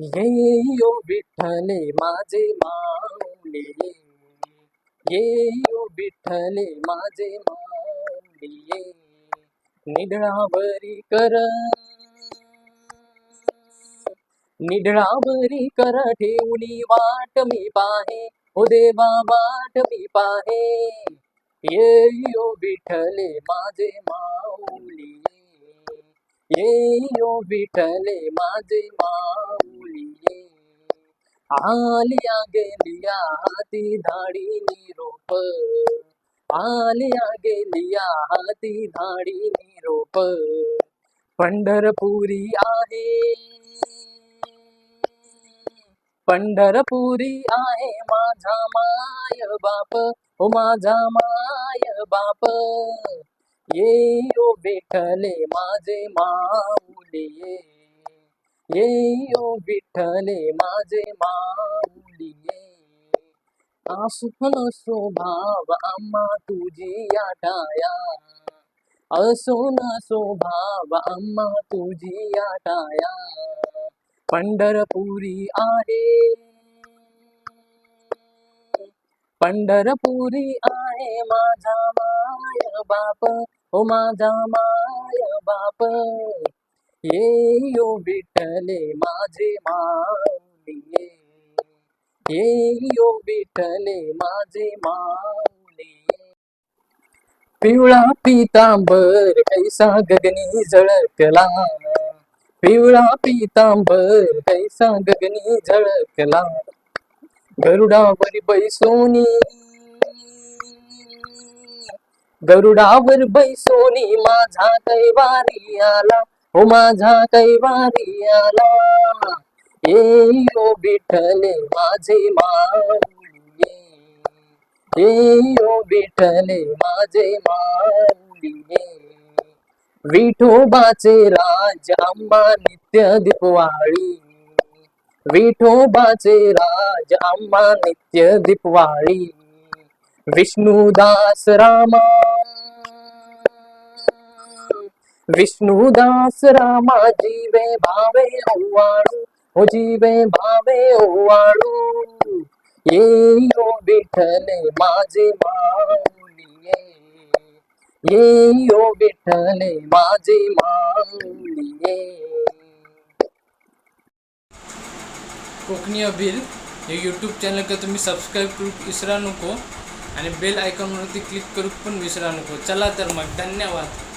ये यो विठ्ठले माझे माऊली ये यो विठ्ठले माझे माऊली ये निडळावरी कर निडळावरी कर, ठेवली वाट मी पाहे, ओ देवा वाट मी पाहे ये यो विठ्ठले माझे माऊली ये यो विठ्ठले माझे माऊली। ये आलिया गेलिया हाती धाडी निरोप। आलिया गेलिया हाती धाडी निरोप। पंढरपुरी आहे। पंढरपुरी आहे माझा माय बाप, ओ माझा माय बाप। ये ओ विठ्ठले माझे माऊली ये यो विठ्ठले माझे माऊली ये आसुफल स्वभाव आम्हा तुझी आटाया। असो न स्वभाव आम्हा तुझी आटाया। पंढरपुरी आहे। पंढरपुरी आहे माझा माय बाप, ओ माझा माय बाप। ये यो माझे माऊली येयो विठले माझे माऊली पिवळा पितांबर कैसा गगनी झळकला पिवळा पितांबर कैसा गगनी झळकला गरुडावर बैसोनी गरुडावर बैसोनी माझा कैवारी आला हो माझा कैवारी आला. ये बिठले माझे माऊली ये बिठले माझे माऊली विठोबाचे राज आंबा नित्य दीपवाळी. विठोबाचे राज आंबा नित्य दीपवाळी. विष्णुदास रामा. विष्णुदास रामा जीवे भावे ओवाळू हो जीवे भावे ओवाळू ये यो विठ्ठले माझे माऊली ये ये माझे माऊली ये कोकणी अभिल हे यूट्यूब चॅनल का तुम्ही सबस्क्राईब करू विसरा नको, आणि बेल आयकॉनवरती क्लिक करू पण विसरा नको. चला तर मग, धन्यवाद.